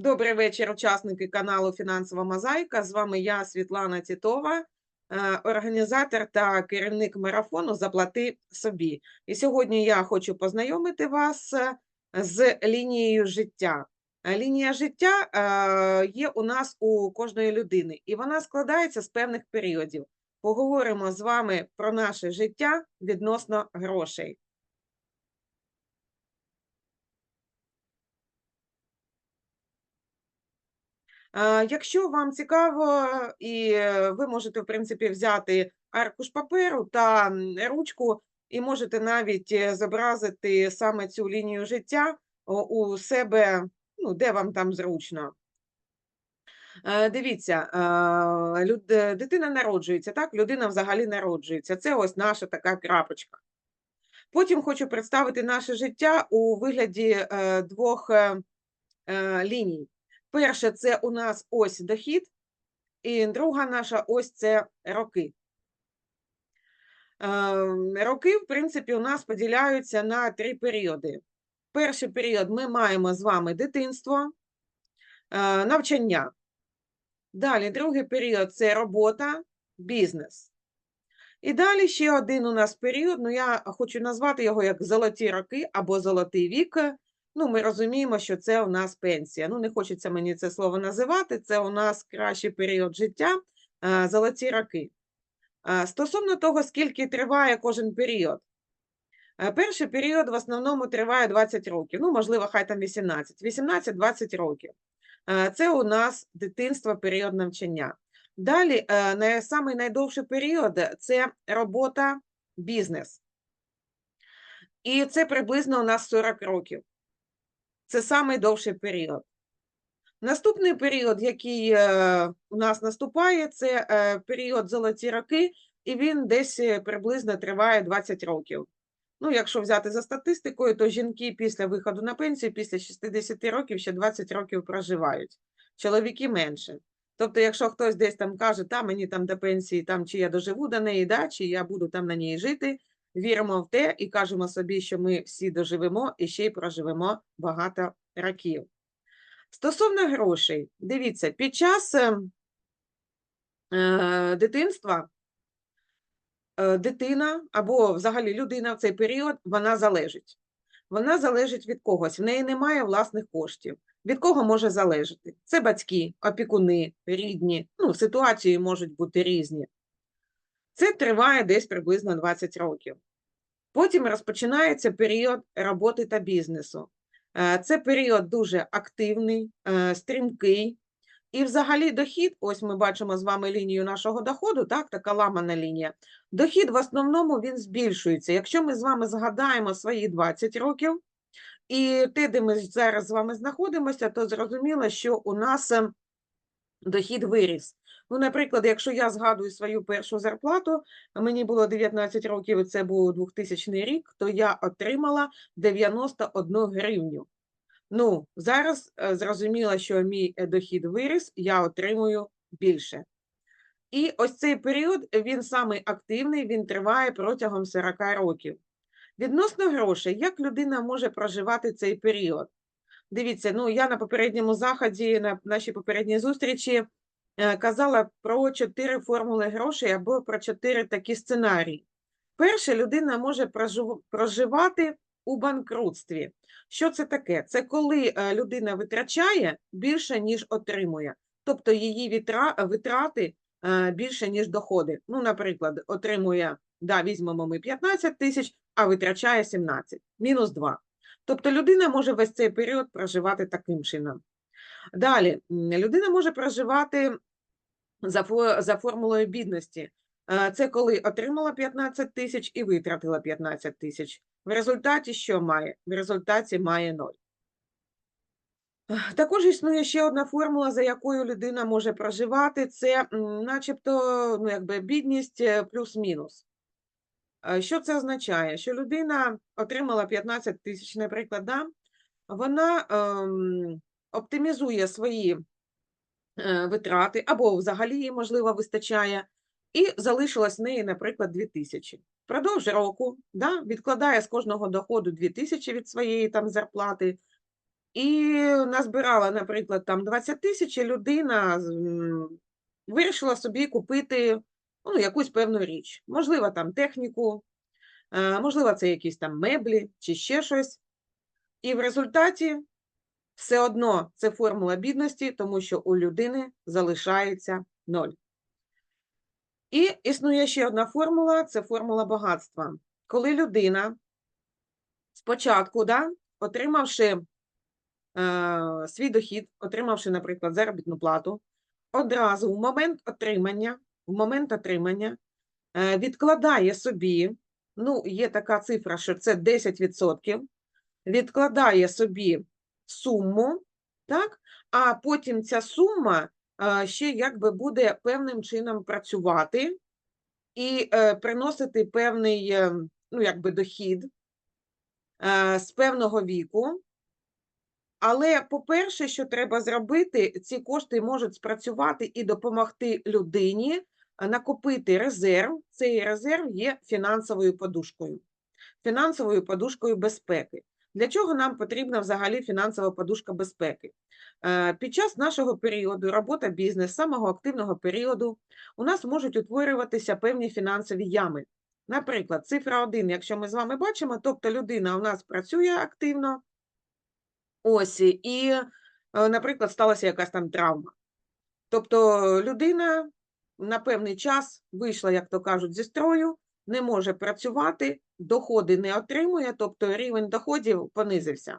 Добрий вечір, учасники каналу Фінансова Мозаїка. З вами я, Світлана Тітова, е, організатор та керівник марафону Заплати собі. І сьогодні я хочу познайомити вас е, з лінією життя. Е, Лінія життя є у нас у кожної людини, і вона складається з певних періодів. Поговоримо з вами про наше життя відносно грошей. Якщо вам цікаво, і е, ви можете, в принципі, взяти аркуш паперу та ручку, і можете навіть е, зобразити саме цю лінію життя у себе, ну, де вам там зручно. Е, Дивіться, дитина народжується, так? Людина взагалі народжується. Це ось наша така крапочка. Потім хочу представити наше життя у вигляді двох ліній. Перше, це у нас ось дохід, і друга наша ось це роки. Ем, Роки, в принципі, у нас поділяються на три періоди. Перший період ми маємо з вами дитинство, е, навчання. Далі, другий період це робота, бізнес. І далі ще один у нас період, ну я хочу назвати його як золоті роки або золотий вік. Ну, ми розуміємо, що це у нас пенсія. Ну, не хочеться мені це слово називати. Це у нас кращий період життя, е, золоті роки. Е, Стосовно того, скільки триває кожен період. Е, Перший період в основному триває 20 років, ну, можливо, хай там 18, 18-20 років. Це у нас дитинство, період навчання. Далі, самий найдовший період це робота, бізнес. І це приблизно у нас 40 років. Це самий довший період. Наступний період, який е, у нас наступає, це е, період золоті роки, і він десь е, приблизно триває 20 років. Ну, якщо взяти за статистикою, то жінки після виходу на пенсію, після 60 років ще 20 років проживають, чоловіки менше. Тобто, якщо хтось десь там каже, та мені там до пенсії, там чи я доживу до неї, да, чи я буду там на ній жити, віримо в те і кажемо собі, що ми всі доживемо і ще й проживемо багато років. Стосовно грошей, дивіться, під час е, е, дитинства е, дитина або взагалі людина в цей період вона залежить. Вона залежить від когось, в неї немає власних коштів. Від кого може залежати? Це батьки, опікуни, рідні. Ну, ситуації можуть бути різні. Це триває десь приблизно 20 років. Потім розпочинається період роботи та бізнесу. Е, Це період дуже активний, е, стрімкий. І взагалі дохід, ось ми бачимо з вами лінію нашого доходу, так, така ламана лінія. Дохід в основному він збільшується. Якщо ми з вами згадаємо свої 20 років і те, де ми зараз з вами знаходимося, то зрозуміло, що у нас е, дохід виріс. Ну, наприклад, якщо я згадую свою першу зарплату, мені було 19 років, і це був 2000 рік, то я отримала 91 гривню. Ну, зараз е, зрозуміло, що мій е, дохід виріс, я отримую більше. І ось цей період, він самий активний, він триває протягом 40 років. Відносно грошей, як людина може проживати цей період? Дивіться, ну я на попередньому заході, на нашій попередній зустрічі казала про чотири формули грошей або про чотири такі сценарії. Перше, людина може проживати у банкрутстві. Що це таке? Це коли е, людина витрачає більше, ніж отримує. Тобто її витрати е, більше, ніж доходи. Ну, наприклад, отримує, да, візьмемо ми 15 тисяч, а витрачає 17, мінус 2. Тобто людина може весь цей період проживати таким чином. Далі, людина може проживати за, за формулою бідності. Е, Це коли отримала 15 тисяч і витратила 15 тисяч. В результаті що має? В результаті має 0. Також існує ще одна формула, за якою людина може проживати. Це начебто ну, якби бідність е, плюс-мінус. Е, Що це означає? Що людина отримала 15 тисяч, наприклад, да? вона ем, оптимізує свої е, витрати, або взагалі їй, можливо, вистачає, і залишилось в неї, наприклад, 2 тисячі. Впродовж року да, відкладає з кожного доходу 2 тисячі від своєї там зарплати, і назбирала, наприклад, там 20 тисяч, і людина вирішила собі купити ну, якусь певну річ. Можливо, там техніку, е, можливо, це якісь там меблі чи ще щось. І в результаті все одно це формула бідності, тому що у людини залишається ноль. І існує ще одна формула це формула багатства. Коли людина спочатку, да, отримавши е, свій дохід, отримавши, наприклад, заробітну плату, одразу в момент отримання, в момент отримання е, відкладає собі, ну, є така цифра, що це 10%, відкладає собі суму, так? а потім ця сума е, ще якби буде певним чином працювати і е, приносити певний е, ну, якби дохід з певного віку. Але, по-перше, що треба зробити, ці кошти можуть спрацювати і допомогти людині накопити резерв. Цей резерв є фінансовою подушкою, фінансовою подушкою безпеки. Для чого нам потрібна взагалі фінансова подушка безпеки? Е, Під час нашого періоду, робота бізнес, самого активного періоду, у нас можуть утворюватися певні фінансові ями. Наприклад, цифра 1, якщо ми з вами бачимо, тобто людина у нас працює активно, ось, і, е, наприклад, сталася якась там травма. Тобто людина на певний час вийшла, як то кажуть, зі строю, не може працювати, доходи не отримує, тобто рівень доходів понизився.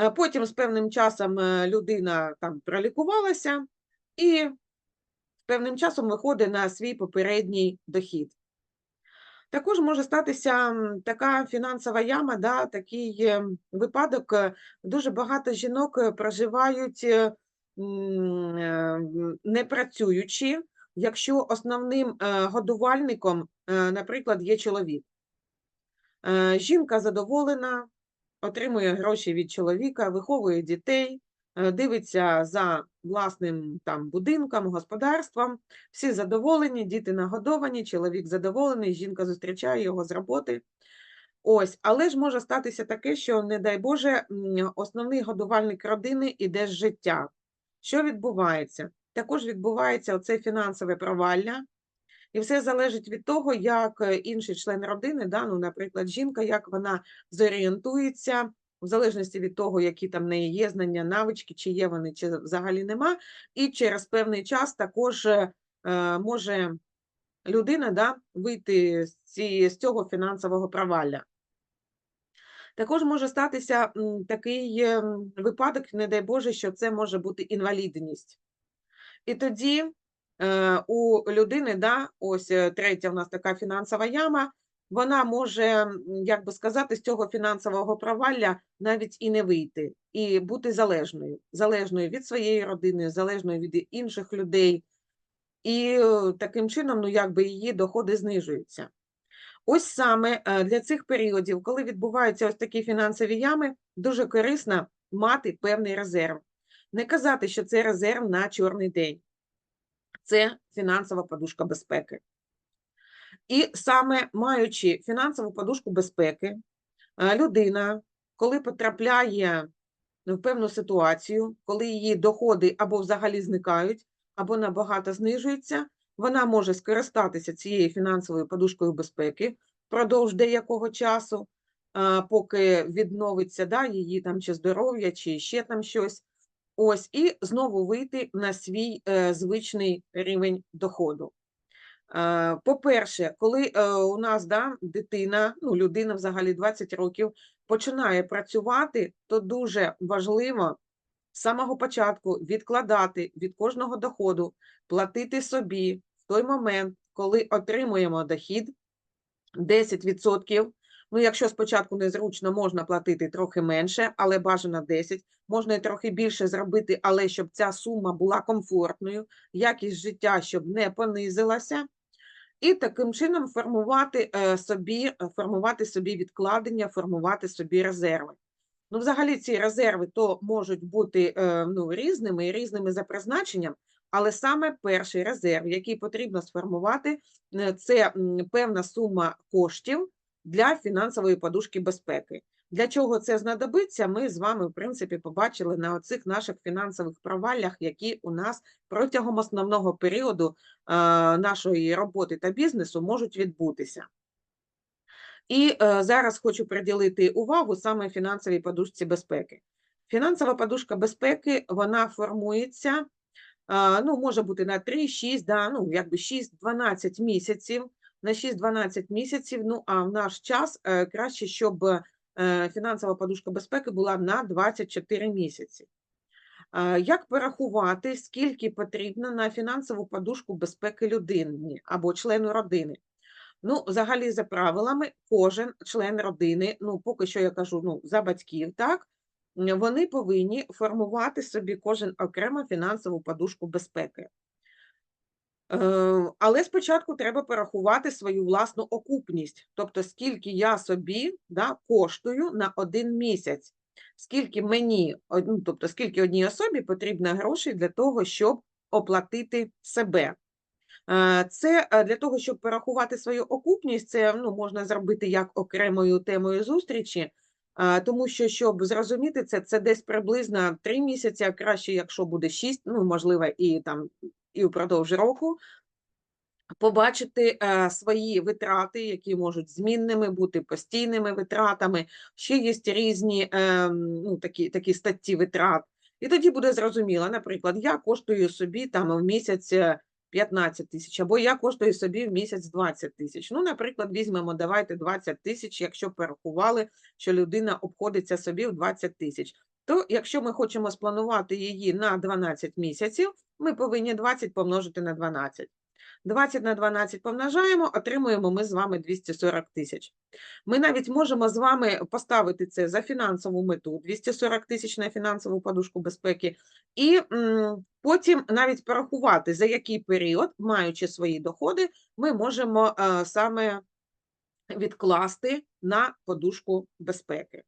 Е, Потім з певним часом е, людина там пролікувалася і з певним часом виходить на свій попередній дохід. Також може статися така фінансова яма, да, такий е, випадок. Дуже багато жінок проживають не працюючи, якщо основним е, годувальником, е, наприклад, є чоловік. Е, Жінка задоволена, отримує гроші від чоловіка, виховує дітей, дивиться за власним там будинком, господарством. Всі задоволені, діти нагодовані, чоловік задоволений, жінка зустрічає його з роботи. Ось, але ж може статися таке, що, не дай Боже, основний годувальник родини іде з життя. Що відбувається? Також відбувається оце фінансове провалля, і все залежить від того, як е, інший член родини, да, ну, наприклад, жінка, як вона зорієнтується, в залежності від того, які там неї є знання, навички, чи є вони, чи взагалі нема. І через певний час також е, е, може людина да, вийти з, ці, з цього фінансового провалля. Також може статися такий е, випадок, не дай Боже, що це може бути інвалідність. І тоді е, у людини, да, ось е, третя у нас така фінансова яма, вона може, як би сказати, з цього фінансового провалля навіть і не вийти, і бути залежною, залежною від своєї родини, залежною від інших людей. І е, таким чином, ну, якби її доходи знижуються. Ось саме е, для цих періодів, коли відбуваються ось такі фінансові ями, дуже корисно мати певний резерв. Не казати, що це резерв на чорний день. Це фінансова подушка безпеки. І саме маючи фінансову подушку безпеки, е, людина, коли потрапляє в певну ситуацію, коли її доходи або взагалі зникають, або набагато знижуються, вона може скористатися цією фінансовою подушкою безпеки впродовж деякого часу, поки відновиться да, її там чи здоров'я, чи ще там щось. Ось, і знову вийти на свій е, звичний рівень доходу. Е, По-перше, коли е, у нас да, дитина, ну, людина взагалі 20 років починає працювати, то дуже важливо з самого початку відкладати від кожного доходу, платити собі в той момент, коли отримуємо дохід 10%. Ну, якщо спочатку незручно, можна платити трохи менше, але бажано 10. Можна і трохи більше зробити, але щоб ця сума була комфортною, якість життя, щоб не понизилася. І таким чином формувати е, собі, формувати собі відкладення, формувати собі резерви. Ну, взагалі, ці резерви то можуть бути е, ну, різними і різними за призначенням, але саме перший резерв, який потрібно сформувати, е, це певна сума коштів для фінансової подушки безпеки. Для чого це знадобиться, ми з вами, в принципі, побачили на оцих наших фінансових проваллях, які у нас протягом основного періоду нашої роботи та бізнесу можуть відбутися. І е, зараз хочу приділити увагу саме фінансовій подушці безпеки. Фінансова подушка безпеки вона формується, ну, може бути на 3-6, да, ну, якби 6-12 місяців. На 6-12 місяців, ну а в наш час е, краще, щоб е, фінансова подушка безпеки була на 24 місяці. Е, Як порахувати, скільки потрібно на фінансову подушку безпеки людині або члену родини? Ну, взагалі, за правилами, кожен член родини, ну, поки що я кажу, ну, за батьків, так, вони повинні формувати собі кожен окремо фінансову подушку безпеки. Е, Але спочатку треба порахувати свою власну окупність, тобто скільки я собі да, коштую на один місяць, скільки мені, ну, тобто скільки одній особі потрібно грошей для того, щоб оплатити себе. Е, Це е, для того, щоб порахувати свою окупність, це ну, можна зробити як окремою темою зустрічі, е, тому що, щоб зрозуміти це, це десь приблизно 3 місяці, а краще, якщо буде 6, ну, можливо, і там і впродовж року, побачити е, свої витрати, які можуть змінними бути, постійними витратами. Ще є різні е, ну, такі, такі статті витрат. І тоді буде зрозуміло, наприклад, я коштую собі там в місяць е, 15 тисяч, або я коштую собі в місяць 20 тисяч. Ну, наприклад, візьмемо, давайте 20 тисяч, якщо порахували, що людина обходиться собі в 20 тисяч. То якщо ми хочемо спланувати її на 12 місяців, ми повинні 20 помножити на 12. 20 на 12 помножаємо, отримуємо ми з вами 240 тисяч. Ми навіть можемо з вами поставити це за фінансову мету, 240 тисяч на фінансову подушку безпеки, і потім навіть порахувати, за який період, маючи свої доходи, ми можемо е, саме відкласти на подушку безпеки.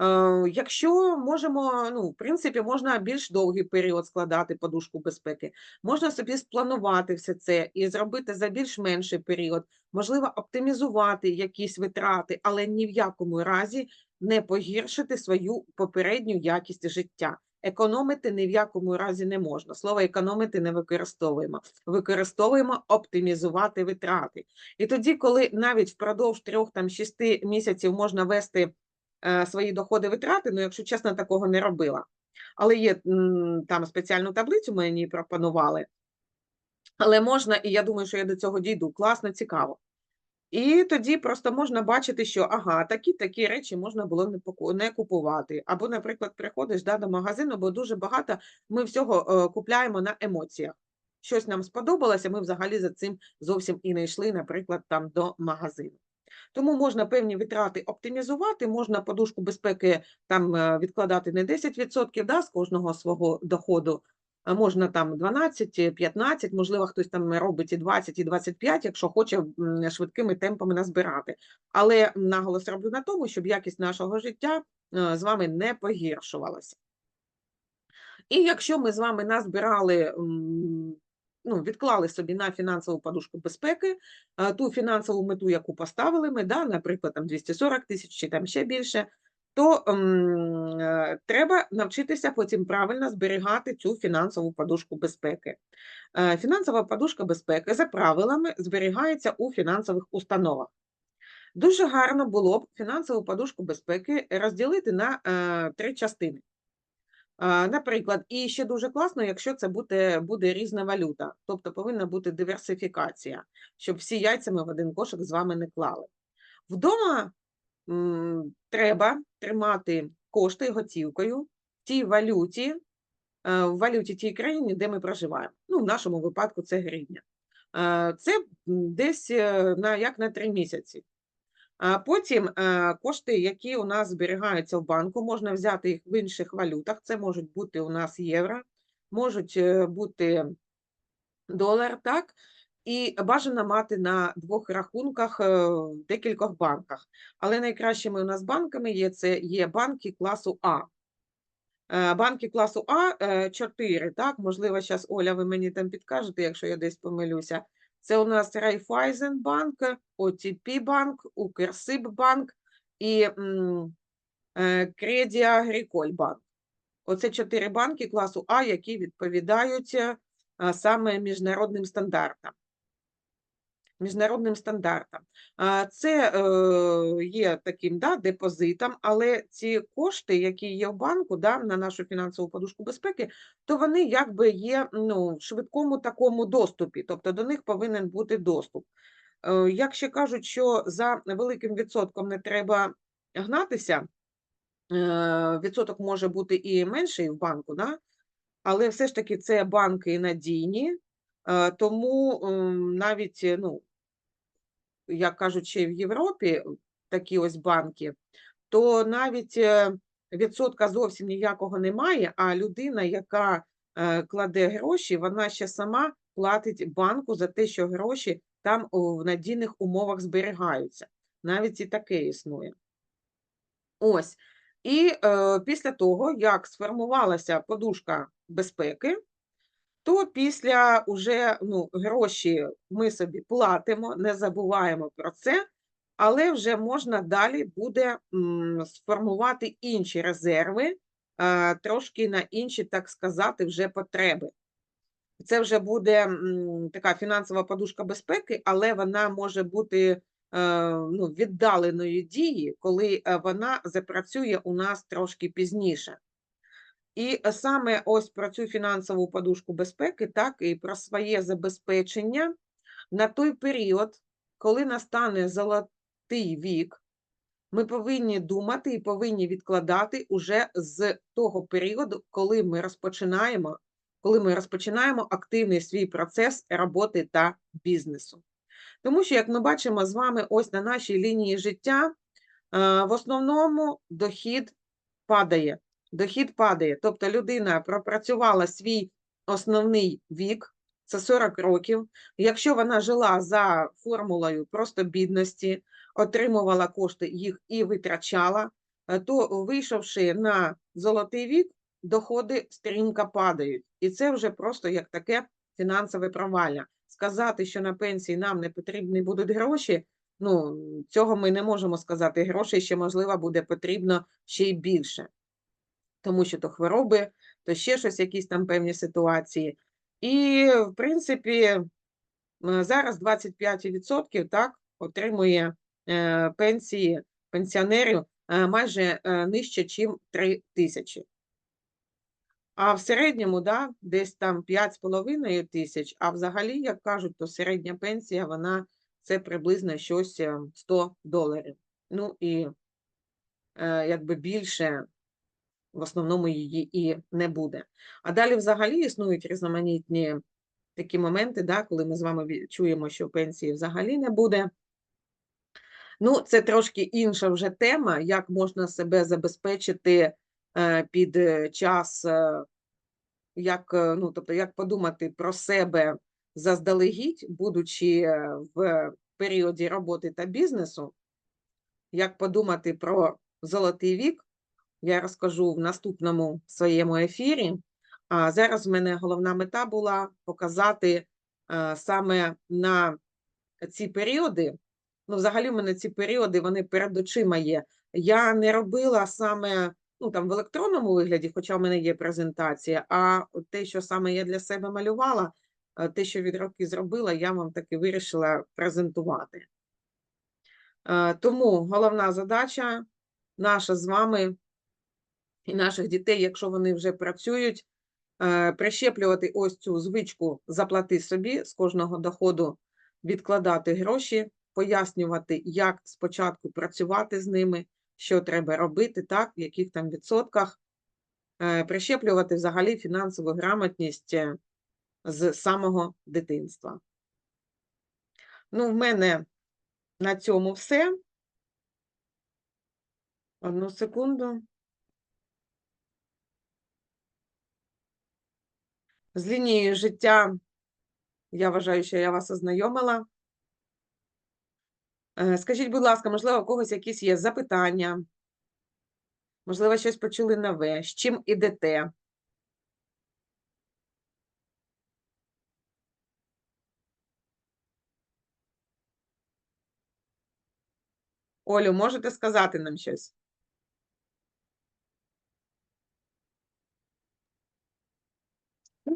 Е, Якщо можемо, ну, в принципі, можна більш довгий період складати подушку безпеки, можна собі спланувати все це і зробити за більш менший період, можливо, оптимізувати якісь витрати, але ні в якому разі не погіршити свою попередню якість життя. Економити ні в якому разі не можна. Слово економити не використовуємо. Використовуємо оптимізувати витрати. І тоді, коли навіть впродовж трьох там шести місяців можна вести свої доходи витрати, ну, якщо чесно, такого не робила. Але є там спеціальну таблицю мені пропонували. Але можна, і я думаю, що я до цього дійду. Класно, цікаво. І тоді просто можна бачити, що ага, такі такі речі можна було не купувати. Або, наприклад, приходиш да, до магазину, бо дуже багато ми всього е, купляємо на емоціях. Щось нам сподобалося, ми взагалі за цим зовсім і не йшли, наприклад, там до магазину. Тому можна певні витрати оптимізувати, можна подушку безпеки там е, відкладати не 10% да, з кожного свого доходу, а можна там 12, 15, можливо, хтось там робить і 20, і 25, якщо хоче швидкими темпами назбирати. Але наголос роблю на тому, щоб якість нашого життя е, з вами не погіршувалася. І якщо ми з вами назбирали, ну, відклали собі на фінансову подушку безпеки, ту фінансову мету, яку поставили ми, да, наприклад, там 240 тисяч чи там ще більше, то м, е, треба навчитися потім правильно зберігати цю фінансову подушку безпеки. Е, Фінансова подушка безпеки за правилами зберігається у фінансових установах. Дуже гарно було б фінансову подушку безпеки розділити на е, три частини. Наприклад, і ще дуже класно, якщо це буде, буде різна валюта, тобто повинна бути диверсифікація, щоб всі яйця ми в один кошик з вами не клали. Вдома м, треба тримати кошти готівкою в тій валюті, е, в валюті тій країни, де ми проживаємо. Ну, в нашому випадку це гривня. Е, Це десь е, на як на три місяці. А потім е, кошти, які у нас зберігаються в банку, можна взяти їх в інших валютах. Це можуть бути у нас євро, можуть е, бути долар, так? І бажано мати на двох рахунках е, в декількох банках. Але найкращими у нас банками є це є банки класу А. Банки класу А е, 4, так? Можливо, зараз Оля, ви мені там підкажете, якщо я десь помилюся. Це у нас Райфайзенбанк, ОТП банк, Укрсиббанк і Креді е, банк. Оце чотири банки класу А, які відповідають е, саме міжнародним стандартам. Міжнародним стандартам. Це е, є таким да, депозитом, але ці кошти, які є в банку да, на нашу фінансову подушку безпеки, то вони якби є ну, в швидкому такому доступі, тобто до них повинен бути доступ. Е, Як ще кажуть, що за великим відсотком не треба гнатися, е, відсоток може бути і менший в банку, да? але все ж таки це банки надійні, тому ем, навіть, ну, як й в Європі такі ось банки, то навіть е, відсотка зовсім ніякого немає, а людина, яка е, кладе гроші, вона ще сама платить банку за те, що гроші там в надійних умовах зберігаються. Навіть і таке існує. Ось. І е, після того, як сформувалася подушка безпеки, то після уже ну, гроші ми собі платимо, не забуваємо про це, але вже можна далі буде сформувати інші резерви, трошки на інші, так сказати, вже потреби. Це вже буде така фінансова подушка безпеки, але вона може бути е, ну, віддаленої дії, коли е, вона запрацює у нас трошки пізніше. І е, саме ось про цю фінансову подушку безпеки, так і про своє забезпечення на той період, коли настане золотий вік, ми повинні думати і повинні відкладати уже з того періоду, коли ми розпочинаємо, коли ми розпочинаємо активний свій процес роботи та бізнесу. Тому що, як ми бачимо з вами, ось на нашій лінії життя, е, в основному дохід падає. Дохід падає. Тобто людина пропрацювала свій основний вік, це 40 років. Якщо вона жила за формулою просто бідності, отримувала кошти, їх і витрачала, е, то вийшовши на золотий вік, доходи стрімко падають. І це вже просто як таке фінансове провалля. Сказати, що на пенсії нам не потрібні будуть гроші, ну цього ми не можемо сказати. Грошей ще, можливо, буде потрібно ще й більше. Тому що то хвороби, то ще щось, якісь там певні ситуації. І, в принципі, зараз 25% так, отримує е, пенсії пенсіонерів е, майже е, нижче, ніж 3 тисячі. А в середньому, да, десь там 5,5 тисяч, а взагалі, як кажуть, то середня пенсія, вона це приблизно щось е, 100 доларів. Ну і якби більше в основному її і не буде. А далі взагалі існують різноманітні такі моменти, да, коли ми з вами чуємо, що пенсії взагалі не буде. Ну, це трошки інша вже тема, як можна себе забезпечити е, під е, час, е, як, ну, тобто, як подумати про себе заздалегідь, будучи в періоді роботи та бізнесу, як подумати про золотий вік, я розкажу в наступному своєму ефірі. А зараз в мене головна мета була показати е, саме на ці періоди. Ну, взагалі, в мене ці періоди вони перед очима є. Я не робила саме ну, там, в електронному вигляді, хоча в мене є презентація, а те, що саме я для себе малювала, е, те, що від роки зробила, я вам таки вирішила презентувати. Е, Тому головна задача наша з вами і наших дітей, якщо вони вже працюють, е, прищеплювати ось цю звичку заплати собі з кожного доходу, відкладати гроші, пояснювати, як спочатку працювати з ними, що треба робити, так, в яких там відсотках, е, прищеплювати взагалі фінансову грамотність е, з самого дитинства. Ну, в мене на цьому все. Одну секунду. З лінією життя я вважаю, що я вас ознайомила. Е, Скажіть, будь ласка, можливо, у когось якісь є запитання? Можливо, щось почули нове. З чим ідете? Олю, можете сказати нам щось?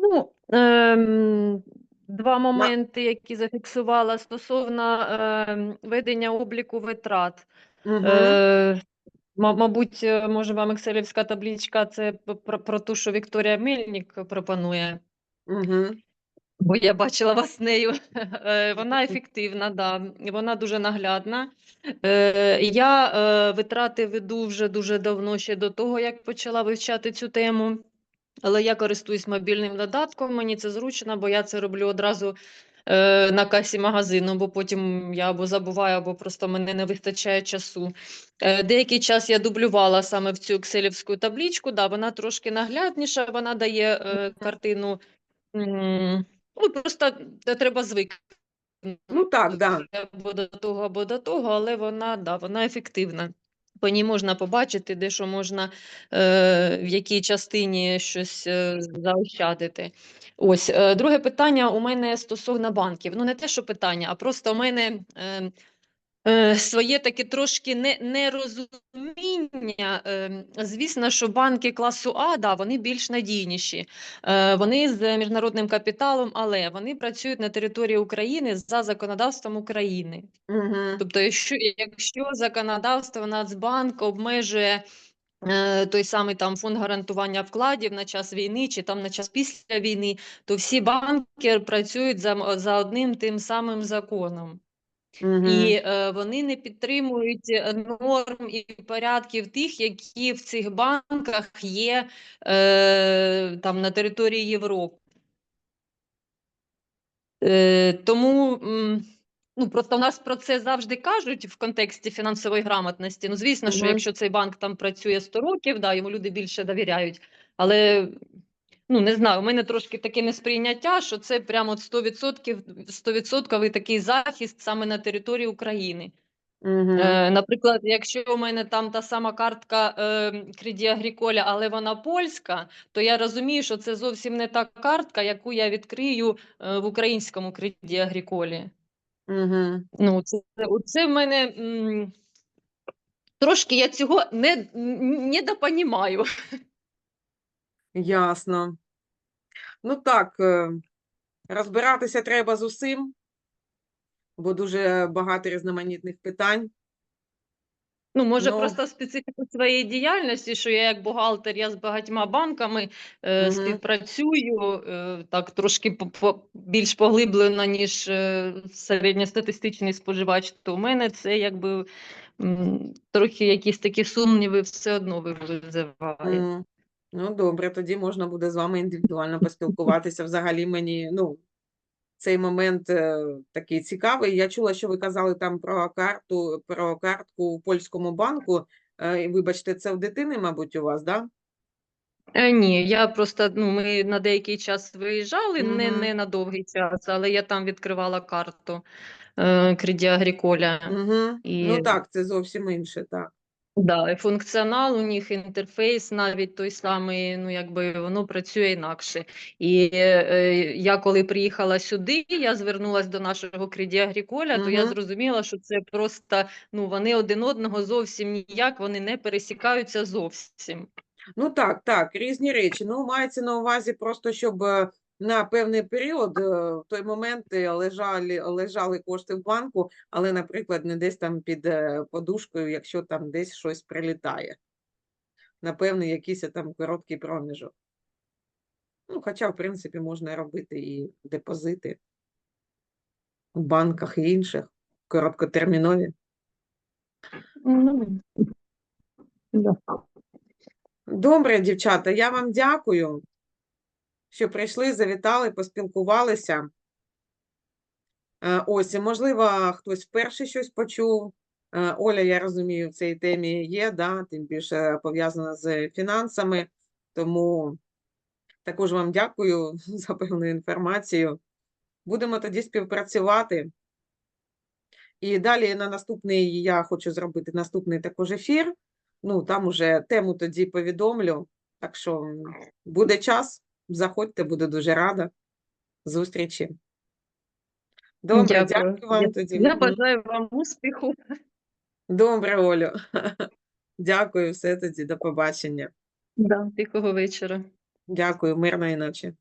Ну, ем, два моменти, які зафіксувала стосовно ем, ведення обліку витрат. Угу. Е, мабуть, е, може вам екселівська табличка це про, про ту, що Вікторія Мельник пропонує. Угу. Бо я бачила вас нею. Е, Вона ефективна, да. Вона дуже наглядна. Е, Я е, витрати веду вже дуже давно, ще до того, як почала вивчати цю тему. Але я користуюсь мобільним додатком, мені це зручно, бо я це роблю одразу е, на касі магазину, бо потім я або забуваю, або просто мене не вистачає часу. Е, деякий час я дублювала саме в цю екселівську табличку. Да, вона трошки наглядніша, вона дає е, картину. м, Ну, просто треба звикнути Ну так, да. або до того, або до того, але вона, да, вона ефективна. По ній можна побачити, де що можна, е, в якій частині щось е, заощадити. Ось, е, друге питання у мене стосовно банків. Ну, не те, що питання, а просто у мене е, своє таке трошки не, нерозуміння. Е, звісно, що банки класу А, да, вони більш надійніші. Е, Вони з міжнародним капіталом, але вони працюють на території України за законодавством України. Угу. Тобто, якщо, якщо законодавство Нацбанк обмежує е, той самий там фонд гарантування вкладів на час війни чи там на час після війни, то всі банки працюють за, за одним тим самим законом. Угу. І е, вони не підтримують е, норм і порядків тих, які в цих банках є е, там на території Європи. Е, тому ну, просто в нас про це завжди кажуть в контексті фінансової грамотності. Ну, звісно, що якщо цей банк там працює 100 років, да, йому люди більше довіряють. Але ну, не знаю, у мене трошки таке несприйняття, що це прямо от 100%, 100% такий захист саме на території України. Угу. Е, наприклад, якщо у мене там та сама картка е, Agricole, але вона польська, то я розумію, що це зовсім не та картка, яку я відкрию е, в українському Credit Agricole. Угу. Ну, це, це в мене м, трошки я цього не, не допонімаю. Ясно. Ну так, е, розбиратися треба з усім, бо дуже багато різноманітних питань. Ну, може, Ну. просто специфіка своєї діяльності, що я як бухгалтер, я з багатьма банками е, Мгм. співпрацюю, е, так трошки по, по, більш поглиблено, ніж е, середньостатистичний споживач, то у мене це якби м, трохи якісь такі сумніви все одно визиває. М, Ну, добре, тоді можна буде з вами індивідуально поспілкуватися. Взагалі мені, ну, цей момент е, такий цікавий. Я чула, що ви казали там про карту, про картку в польському банку. Е, Вибачте, це в дитини, мабуть, у вас, да? Е, ні, я просто ну, ми на деякий час виїжджали, не, Мгм. не на довгий час, але я там відкривала карту е, Credit Agricole. Угу. І- Ну так, це зовсім інше, так. Да, і функціонал у них, інтерфейс навіть той самий, ну якби воно працює інакше. І е, я коли приїхала сюди, я звернулася до нашого Agricole, то я зрозуміла, що це просто ну вони один одного зовсім ніяк, вони не пересікаються зовсім. Ну так, так, різні речі. Ну, мається на увазі просто, щоб е, на певний період е, в той момент е, лежали, лежали кошти в банку, але, наприклад, не десь там під е, подушкою, якщо там десь щось прилітає. На певний якийсь там короткий проміжок. Ну, хоча, в принципі, можна робити і депозити в банках і інших, короткотермінові. Ну. Добре, дівчата, я вам дякую, що прийшли, завітали, поспілкувалися. Е, Ось, можливо, хтось вперше щось почув. Е, Оля, я розумію, в цій темі є, да, тим більше пов'язана з фінансами. Тому також вам дякую за певну інформацію. Будемо тоді співпрацювати. І далі на наступний я хочу зробити наступний також ефір. Ну, там уже тему тоді повідомлю. Так що буде час, заходьте, буду дуже рада. Зустрічі. Добре, Дякую. дякую вам Я- тоді. Я бажаю вам успіху. Добре, Олю. Дякую, все тоді, до побачення. Да. Тихого вечора. Дякую, мирної ночі.